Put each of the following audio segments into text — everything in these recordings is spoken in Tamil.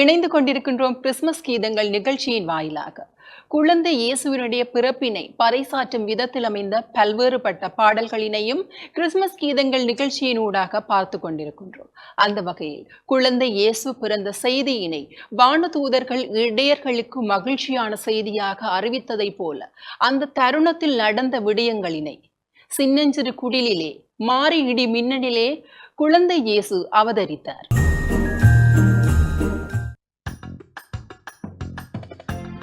இணைந்து கொண்டிருக்கின்றோம் கிறிஸ்துமஸ் கீதங்கள் நிகழ்ச்சியின் வாயிலாக. குழந்தை இயேசுவினுடைய பிறப்பினை பறைசாற்றும் விதத்தில் அமைந்த பல்வேறுபட்ட பாடல்களினையும் கிறிஸ்துமஸ் கீதங்கள் நிகழ்ச்சியினூடாக பார்த்து கொண்டிருக்கின்றோம். அந்த வகையில் குழந்தை இயேசு பிறந்த செய்தியினை வானதூதர்கள் இடையர்களுக்கு மகிழ்ச்சியான செய்தியாக அறிவித்ததைப் போல அந்த தருணத்தில் நடந்த விடயங்களினை சின்னஞ்சிறு குடிலிலே மாறி இடி மின்னலிலே குழந்தை இயேசு அவதரித்தார்.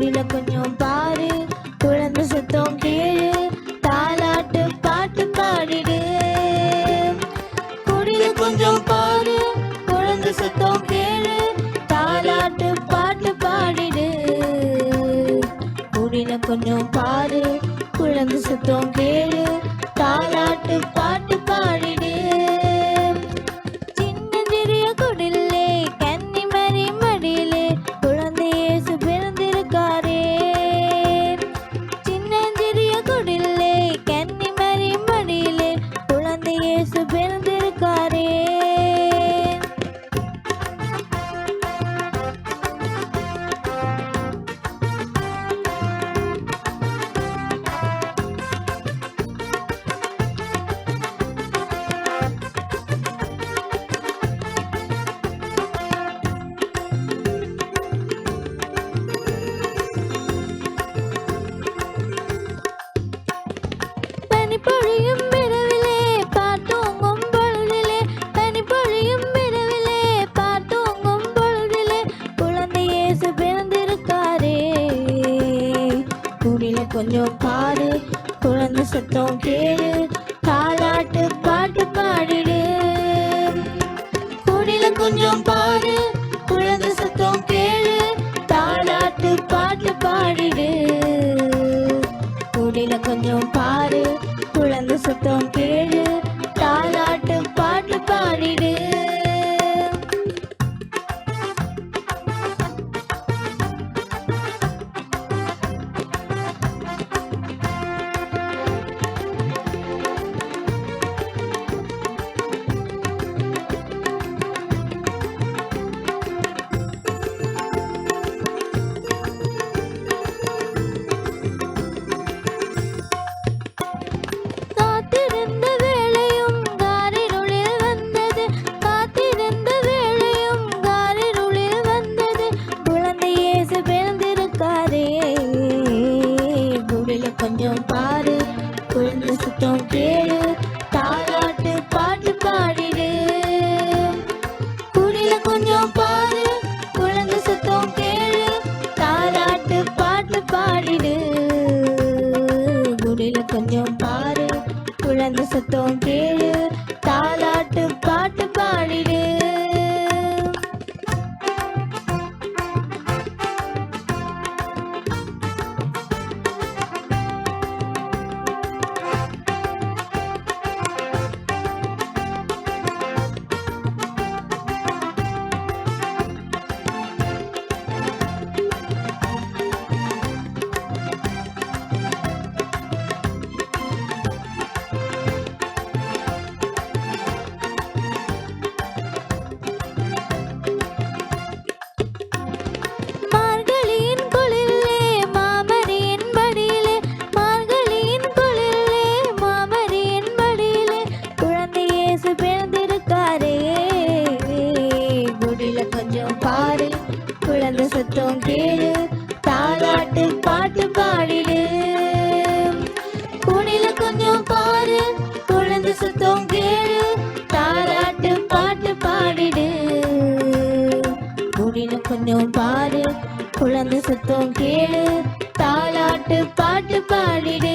மூவில கொஞ்சம் பாரு. குழந்தை சத்தம் கேளு. தாலாட்டு பாட்டு பாடிடு. குடில கொஞ்சம் பாரு. குழந்தை சத்தம் கேளு. தாலாட்டு பாட்டு பாடிடு. குடில கொஞ்சம் பாரு. குழந்தை சத்தம் கேளு. குழந்தை சத்தம் கேளு? தாளாட்டு பாட்டு பாடிடு. குடில கொஞ்சம் பாரு. சுத்தம் பாரு குழந்தை சுத்தம் கேளு. சத்தம் கேளு தாலாட்டு பாட்டு பாடிடு.